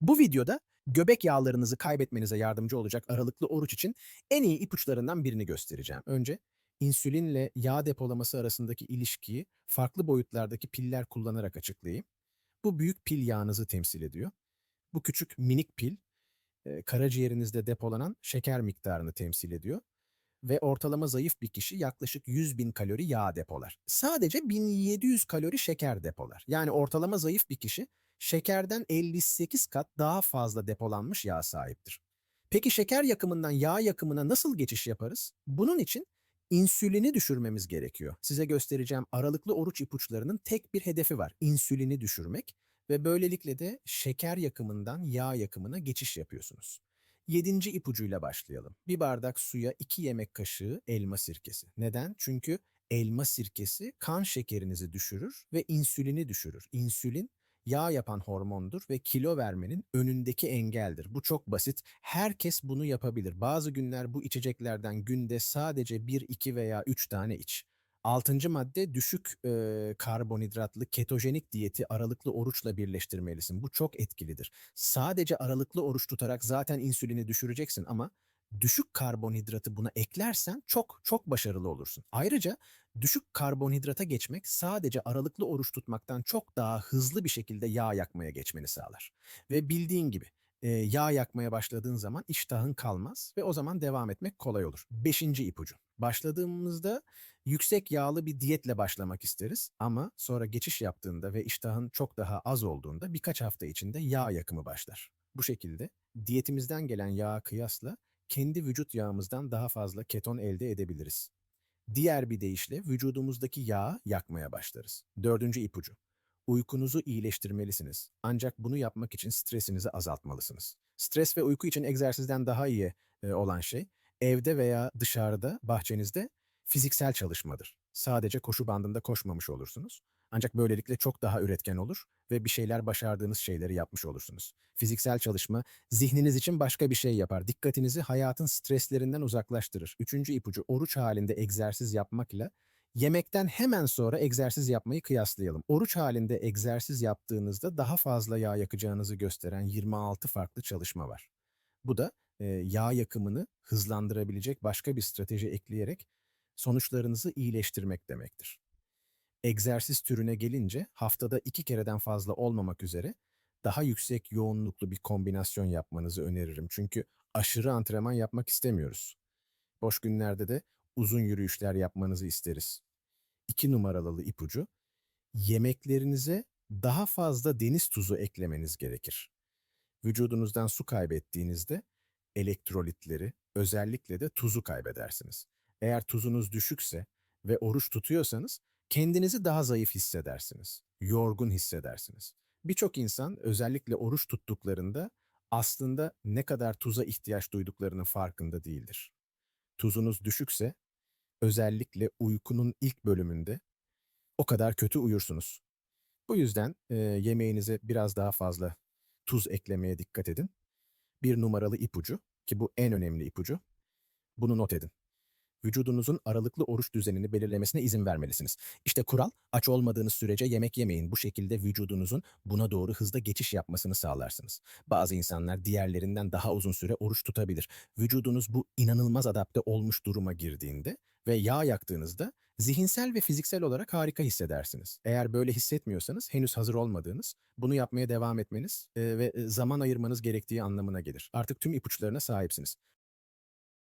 Bu videoda göbek yağlarınızı kaybetmenize yardımcı olacak aralıklı oruç için en iyi ipuçlarından birini göstereceğim. Önce insülinle yağ depolaması arasındaki ilişkiyi farklı boyutlardaki piller kullanarak açıklayayım. Bu büyük pil yağınızı temsil ediyor. Bu küçük minik pil e, karaciğerinizde depolanan şeker miktarını temsil ediyor ve ortalama zayıf bir kişi yaklaşık 100 bin kalori yağ depolar. Sadece 1700 kalori şeker depolar. Yani ortalama zayıf bir kişi şekerden 58 kat daha fazla depolanmış yağ sahiptir. Peki şeker yakımından yağ yakımına nasıl geçiş yaparız? Bunun için insülini düşürmemiz gerekiyor. Size göstereceğim aralıklı oruç ipuçlarının tek bir hedefi var. İnsülini düşürmek ve böylelikle de şeker yakımından yağ yakımına geçiş yapıyorsunuz. Yedinci ipucuyla başlayalım. Bir bardak suya iki yemek kaşığı elma sirkesi. Neden? Çünkü elma sirkesi kan şekerinizi düşürür ve insülini düşürür. İnsülin yağ yapan hormondur ve kilo vermenin önündeki engeldir. Bu çok basit. Herkes bunu yapabilir. Bazı günler bu içeceklerden günde sadece 1, 2 veya 3 tane iç. Altıncı madde düşük e, karbonhidratlı ketojenik diyeti aralıklı oruçla birleştirmelisin. Bu çok etkilidir. Sadece aralıklı oruç tutarak zaten insülini düşüreceksin ama düşük karbonhidratı buna eklersen çok çok başarılı olursun. Ayrıca düşük karbonhidrata geçmek sadece aralıklı oruç tutmaktan çok daha hızlı bir şekilde yağ yakmaya geçmeni sağlar. Ve bildiğin gibi yağ yakmaya başladığın zaman iştahın kalmaz ve o zaman devam etmek kolay olur. Beşinci ipucu. Başladığımızda yüksek yağlı bir diyetle başlamak isteriz ama sonra geçiş yaptığında ve iştahın çok daha az olduğunda birkaç hafta içinde yağ yakımı başlar. Bu şekilde diyetimizden gelen yağa kıyasla kendi vücut yağımızdan daha fazla keton elde edebiliriz. Diğer bir deyişle vücudumuzdaki yağı yakmaya başlarız. Dördüncü ipucu. Uykunuzu iyileştirmelisiniz. Ancak bunu yapmak için stresinizi azaltmalısınız. Stres ve uyku için egzersizden daha iyi e, olan şey evde veya dışarıda, bahçenizde fiziksel çalışmadır. Sadece koşu bandında koşmamış olursunuz. Ancak böylelikle çok daha üretken olur ve bir şeyler başardığınız şeyleri yapmış olursunuz. Fiziksel çalışma zihniniz için başka bir şey yapar. Dikkatinizi hayatın streslerinden uzaklaştırır. Üçüncü ipucu oruç halinde egzersiz yapmakla yemekten hemen sonra egzersiz yapmayı kıyaslayalım. Oruç halinde egzersiz yaptığınızda daha fazla yağ yakacağınızı gösteren 26 farklı çalışma var. Bu da e, yağ yakımını hızlandırabilecek başka bir strateji ekleyerek sonuçlarınızı iyileştirmek demektir. Egzersiz türüne gelince haftada iki kereden fazla olmamak üzere daha yüksek yoğunluklu bir kombinasyon yapmanızı öneririm. Çünkü aşırı antrenman yapmak istemiyoruz. Boş günlerde de uzun yürüyüşler yapmanızı isteriz. İki numaralı ipucu, yemeklerinize daha fazla deniz tuzu eklemeniz gerekir. Vücudunuzdan su kaybettiğinizde elektrolitleri, özellikle de tuzu kaybedersiniz. Eğer tuzunuz düşükse ve oruç tutuyorsanız kendinizi daha zayıf hissedersiniz, yorgun hissedersiniz. Birçok insan özellikle oruç tuttuklarında aslında ne kadar tuza ihtiyaç duyduklarının farkında değildir. Tuzunuz düşükse özellikle uykunun ilk bölümünde o kadar kötü uyursunuz. Bu yüzden e, yemeğinize biraz daha fazla tuz eklemeye dikkat edin. Bir numaralı ipucu ki bu en önemli ipucu. Bunu not edin. Vücudunuzun aralıklı oruç düzenini belirlemesine izin vermelisiniz. İşte kural, aç olmadığınız sürece yemek yemeyin. Bu şekilde vücudunuzun buna doğru hızla geçiş yapmasını sağlarsınız. Bazı insanlar diğerlerinden daha uzun süre oruç tutabilir. Vücudunuz bu inanılmaz adapte olmuş duruma girdiğinde ve yağ yaktığınızda zihinsel ve fiziksel olarak harika hissedersiniz. Eğer böyle hissetmiyorsanız henüz hazır olmadığınız, bunu yapmaya devam etmeniz ve zaman ayırmanız gerektiği anlamına gelir. Artık tüm ipuçlarına sahipsiniz.